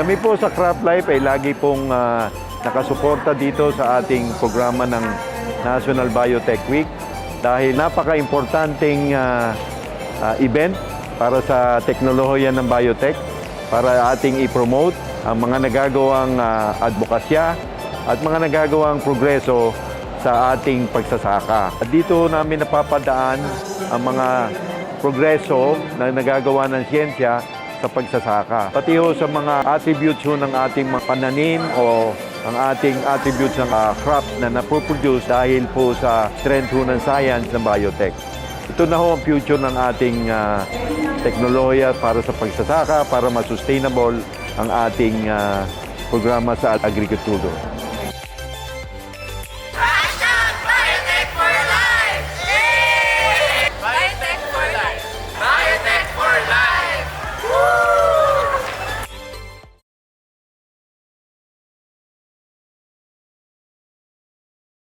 Kami po sa Craft Life ay lagi pong ah, nakasuporta dito sa ating programa ng National Biotech Week dahil napaka-importanting ah, ah, event para sa teknolohiya ng biotech para ating i-promote ang mga nagagawang ah, advokasya at mga nagagawang progreso sa ating pagsasaka. At dito namin napapadaan ang mga progreso na nagagawa ng siyensya sa pagsasaka. Pati ho sa mga attributes ho ng ating mga pananim o ang ating attributes ng ah, crop na napoproduce dahil po sa trend ho ng science ng biotech. Ito na ho ang future ng ating ah, teknolohiya para sa pagsasaka, para mas sustainable ang ating ah, programa sa agrikultura.